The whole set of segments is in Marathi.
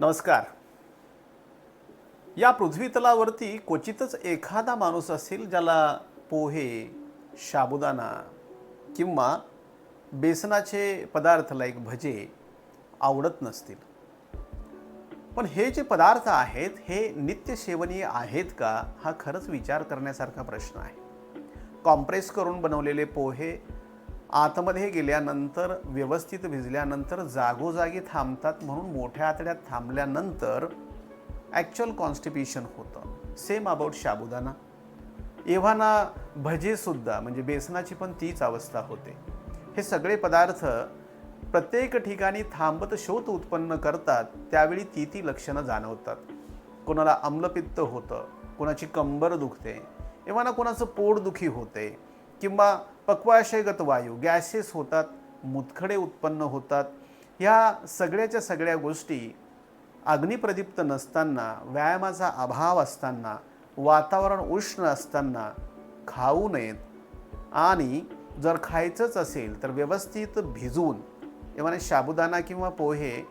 नमस्कार. या पृथ्वीतलावरती क्वचितच एखादा माणूस असेल ज्याला पोहे साबुदाणा किंवा बेसनाचे पदार्थ लाईक भजे आवडत नसतील. पण हे जे पदार्थ आहेत हे नित्य सेवनीय आहेत का? हा खरंच विचार करण्यासारखा प्रश्न आहे. कॉम्प्रेस करून बनवलेले पोहे आतमध्ये गेल्यानंतर व्यवस्थित भिजल्यानंतर जागोजागी थांबतात म्हणून मोठ्या आतड्यात थांबल्यानंतर ॲक्च्युअल कॉन्स्टिपेशन होतं. सेम अबाउट साबुदाणा एव्हाना भजेसुद्धा म्हणजे बेसनाची पण तीच अवस्था होते. हे सगळे पदार्थ प्रत्येक ठिकाणी थांबत शोध उत्पन्न करतात त्यावेळी ती ती लक्षणं जाणवतात. कोणाला आम्लपित्त होतं कोणाची कंबर दुखते एव्हाना कोणाचं पोटदुखी होते किंवा पक्वाशयगत वायू गॅसेस होतात मुतखडे उत्पन्न होतात. ह्या सगळ्याच्या सगळ्या गोष्टी अग्निप्रदीप्त नसताना व्यायामाचा अभाव असताना वातावरण उष्ण असताना खाऊ नयेत. आणि जर खायचंच असेल तर व्यवस्थित भिजवून एव्हा साबुदाणा किंवा पोहे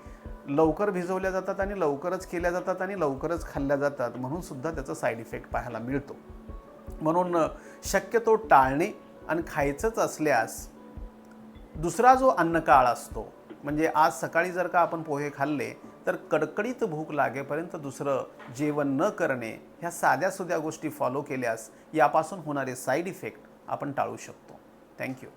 लवकर भिजवल्या जातात आणि लवकरच केल्या जातात आणि लवकरच खाल्ल्या जातात म्हणून सुद्धा त्याचा साईड इफेक्ट पाहायला मिळतो. म्हणून शक्यतो टाळणे आणि खायचंच असल्यास दुसरा जो अन्नकाळ असतो म्हणजे आज सकाळी जर का आपण पोहे खाल्ले तर कडकडीत भूक लागेपर्यंत दुसरं जेवण न करणे ह्या साध्या सुध्या गोष्टी फॉलो केल्यास यापासून होणारे साईड इफेक्ट आपण टाळू शकतो. थँक्यू